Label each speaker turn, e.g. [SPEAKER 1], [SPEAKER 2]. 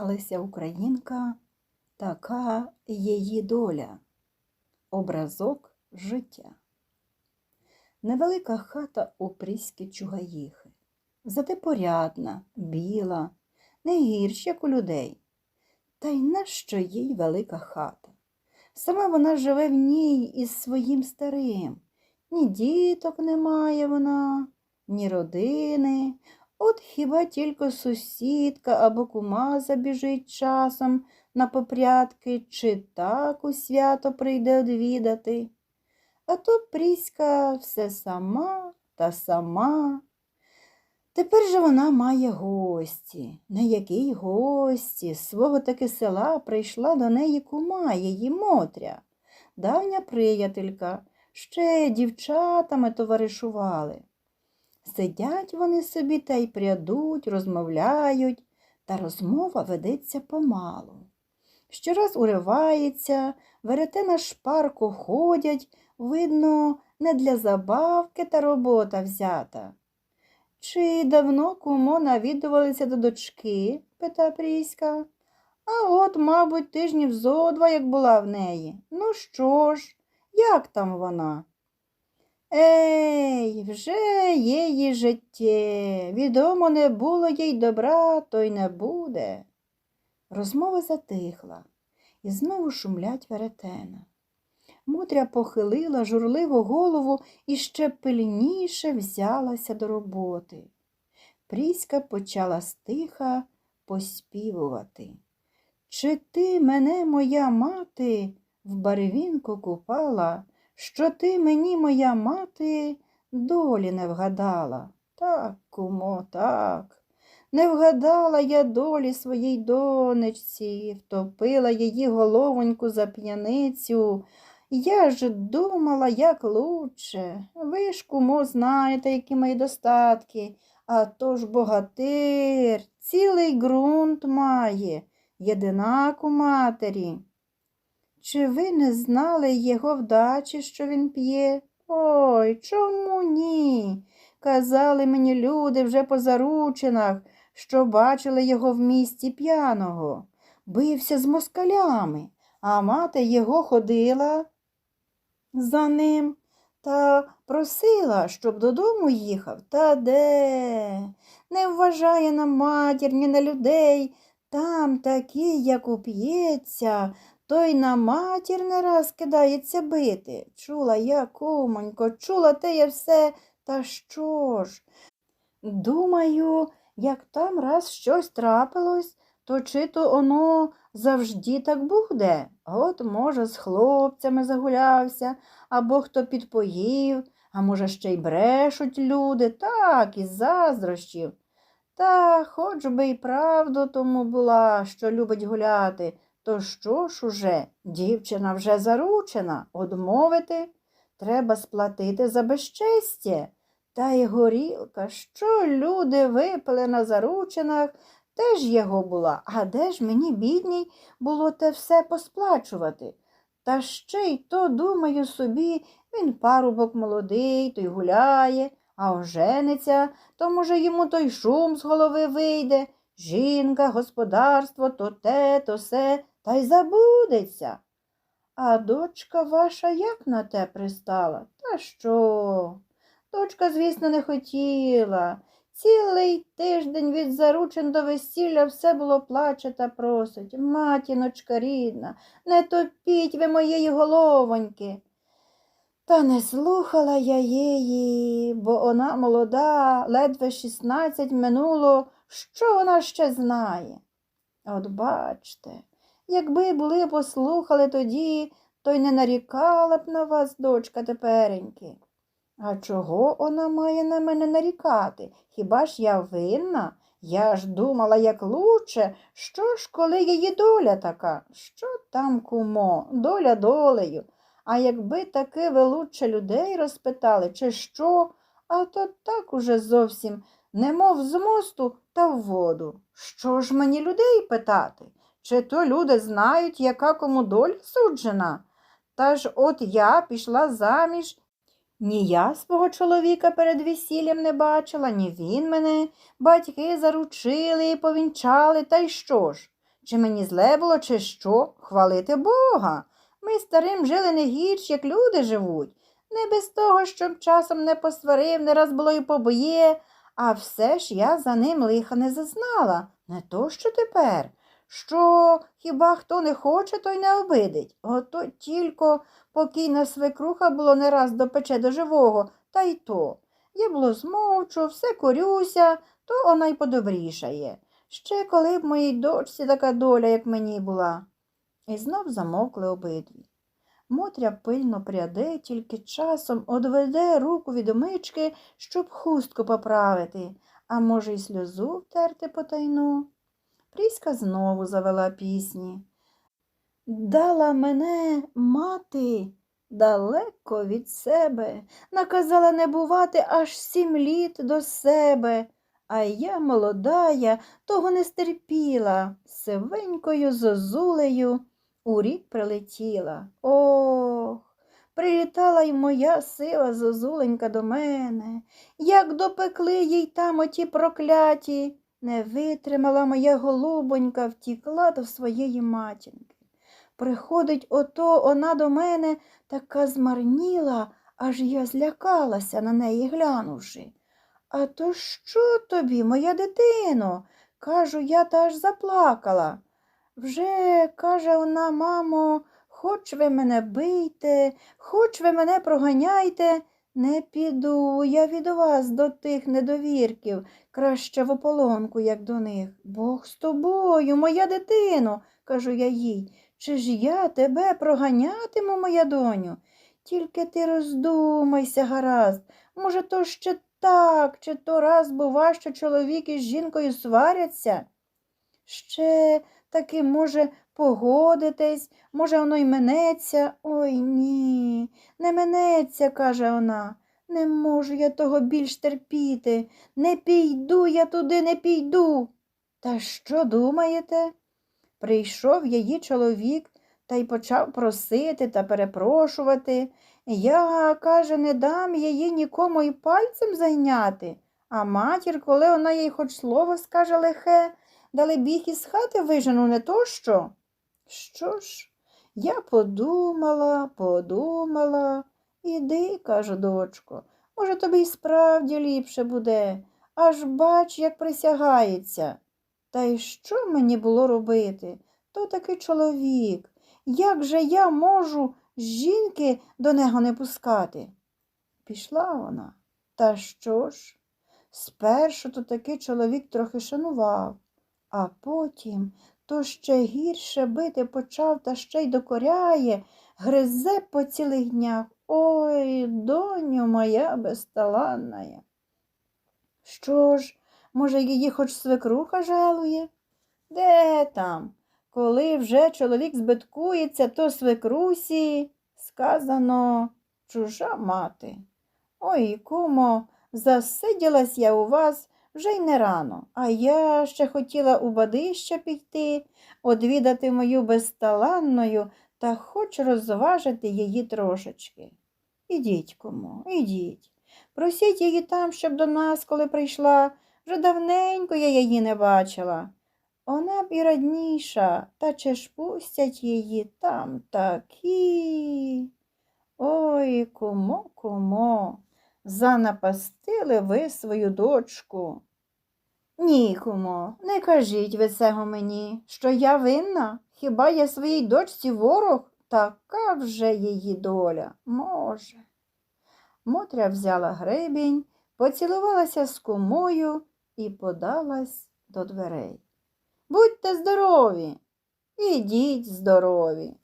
[SPEAKER 1] Леся Українка така її доля, образок життя. Невелика хата у Пріськи Чугаїхи, зате порядна, біла, не гірш, як у людей. Та й нащо їй велика хата? Сама вона живе в ній із своїм старим. Ні діток немає вона, ні родини. От хіба тільки сусідка або кума забіжить часом на попрядки, чи так у свято прийде одвідати. А то Пріська все сама та сама. Тепер же вона має гості. На якій гості? З свого таки села прийшла до неї кума, її Мотря, давня приятелька, ще дівчатами товаришували. Сидять вони собі та й прядуть, розмовляють, та розмова ведеться помалу. Щораз уривається, веретена шпарко ходять, видно, не для забавки та робота взята. Чи давно кумо навідувалися до дочки? пита Пріська. А от, мабуть, тижнів зо два, як була в неї. Ну що ж, як там вона? Ей, вже є її життє. Відомо, не було їй добра, то й не буде. Розмова затихла, і знову шумлять веретена. Мотря похилила журливо голову і ще пильніше взялася до роботи. Пріська почала стиха поспівувати. Чи ти мене, моя мати, в барвінку купала, що ти мені, моя мати, долі не вгадала? Так, кумо, так. Не вгадала я долі своїй донечці, втопила її головоньку за п'яницю. Я ж думала, як лучше. Ви ж, кумо, знаєте, які мої достатки. А то ж богатир, цілий ґрунт має, єдинак у матері. Чи ви не знали його вдачі, що він п'є? Ой, чому ні? Казали мені люди вже по заручинах, що бачили його в місті п'яного. Бився з москалями, а мати його ходила за ним та просила, щоб додому їхав. Та де? Не вважає на матір, ні на людей. Там такі, як уп'ється, той на матір не раз кидається бити. Чула я, кумонько, чула те я все, та що ж? Думаю, як там раз щось трапилось, то чи то оно завжди так буде. От, може, з хлопцями загулявся, або хто підпоїв, а може, ще й брешуть люди, так, із заздрощів. Та хоч би й правду тому була, що любить гуляти, то що ж уже, дівчина вже заручена, одмовити, треба сплатити за безчестя. Та й горілка, що люди випили на заручинах, теж його була, а де ж мені, бідній, було те все посплачувати? Та ще й то, думаю собі, він парубок молодий, той гуляє, а ожениться, то, може, йому той шум з голови вийде. Жінка, господарство, то те, то се, та й забудеться. А дочка ваша як на те пристала? Та що? Дочка, звісно, не хотіла. Цілий тиждень від заручин до весілля все було плаче та просить. Матіночка рідна, не топіть ви моєї головоньки. Та не слухала я її, бо вона молода, ледве шістнадцять минуло, що вона ще знає. От бачте, якби були послухали тоді, то й не нарікала б на вас, дочка тепереньки. А чого вона має на мене нарікати? Хіба ж я винна? Я ж думала, як лучше, що ж, коли її доля така? Що там, кумо, доля долею. А якби таки ви лучше людей розпитали, чи що, а то так уже зовсім, немов з мосту та в воду. Що ж мені людей питати? Чи то люди знають, яка кому доля суджена? Та ж от я пішла заміж ні я свого чоловіка перед весіллям не бачила, ні він мене. Батьки заручили і повінчали, та й що ж? Чи мені зле було, чи що? Хвалити Бога. Ми старим жили не гірш, як люди живуть. Не без того, щоб часом не посварив, не раз було й побоє, а все ж я за ним лиха не зазнала. Не то, що тепер. Що хіба хто не хоче, той не обидить. Ото тільки покійна свекруха було не раз допече до живого, та й то. Я було змовчу, все корюся, то вона й подобрішає. Ще коли б моїй дочці така доля, як мені була. І знов замовкли обидві. Мотря пильно пряде, тільки часом одведе руку від омички, щоб хустку поправити, а може, й сльозу втерти потайну. Пріська знову завела пісні. Дала мене мати далеко від себе, наказала не бувати аж сім літ до себе. А я, молодая, того не стерпіла, сивенькою зозулею у рік прилетіла. Ох, прилітала й моя сила зозуленька до мене, як допекли їй там оті прокляті, не витримала моя голубонька, втікла до своєї матінки. Приходить ото вона до мене така змарніла, аж я злякалася на неї глянувши. А то що тобі, моя дитино? Кажу, я та аж заплакала. Вже, каже вона, мамо, хоч ви мене бийте, хоч ви мене проганяйте, не піду я від вас до тих недовірків, краще в ополонку, як до них. Бог з тобою, моя дитино, кажу я їй. Чи ж я тебе проганятиму, моя доню? Тільки ти роздумайся, гаразд. Може, то ще так, чи то раз бува, що чоловік із жінкою сваряться? Ще таки, може, погодитесь, може, воно й минеться. Ой ні, не минеться, каже вона. Не можу я того більш терпіти. Не піду я туди, не піду. Та що думаєте? Прийшов її чоловік та й почав просити та перепрошувати. Я, каже, не дам її нікому й пальцем зайняти. А матір, коли вона їй хоч слово скаже лихе, дали біг із хати вижену, не то що? Що ж, я подумала, подумала. Іди, кажу, дочко, може, тобі й справді ліпше буде. Аж бач, як присягається. Та й що мені було робити? То такий чоловік. Як же я можу жінки до нього не пускати? Пішла вона. Та що ж? Спершу то такий чоловік трохи шанував, а потім то ще гірше бити почав та ще й докоряє, гризе по цілих днях. Ой, доню моя безталанна. Що ж, може, її хоч свекруха жалує? Де там? Коли вже чоловік збиткується, то свекрусі, сказано, чужа мати. Ой, кумо, засиділась я у вас вже й не рано, а я ще хотіла у бадище піти, одвідати мою безталанною та хоч розважити її трошечки. Ідіть, кумо, ідіть. Просіть її там, щоб до нас, коли прийшла, вже давненько я її не бачила. Вона б і радніша, та чи ж пустять її там такі. Ой, кумо, кумо, занапастили ви свою дочку. Ні, кумо, не кажіть ви цього мені, що я винна. Хіба я своїй дочці ворог? Така вже її доля, може. Мотря взяла гребінь, поцілувалася з кумою і подалась до дверей. Будьте здорові, ідіть здорові.